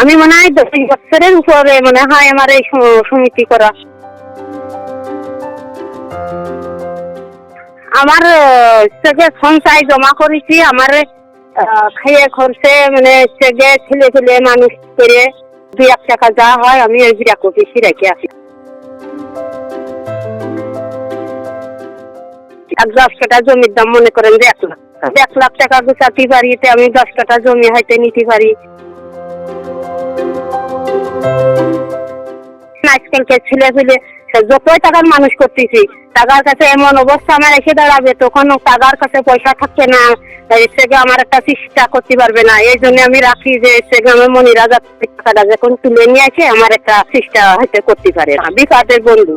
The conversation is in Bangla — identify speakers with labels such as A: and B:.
A: আমি মনে হয় দশ বছরের উপরে মনে হয় আমার এই সমিতি করা। আমার থেকে সঞ্চয় জমা করেছি, আমার খাইয়ে খরচে মানে সেগে ছেলে ছেলে মানুষ করে দুই এক টাকা যা হয়, আমি ওই বিরা কপিসি রেখে আসি। এক দশ কাটা জমির দাম মনে করেন যে এক লাখ। এক লাখ টাকা গুছাতে পারি আমি দশ কাটা জমি হয়তো নিতে পারি। আজকালকে ছেলে ফেলে যতই টাকার মানুষ করতেছি, টাকার কাছে এমন অবস্থা আমার এসে দাঁড়াবে, তখন টাকার কাছে পয়সা থাকছে না। সেগে আমার একটা চেষ্টা করতে পারবে না? এই জন্য আমি রাখি যে সেগে আমার টাকাটা যখন তুলে নিয়ে আসে, আমার একটা চেষ্টা হয়তো করতে পারে। বিপাদের বন্ধু।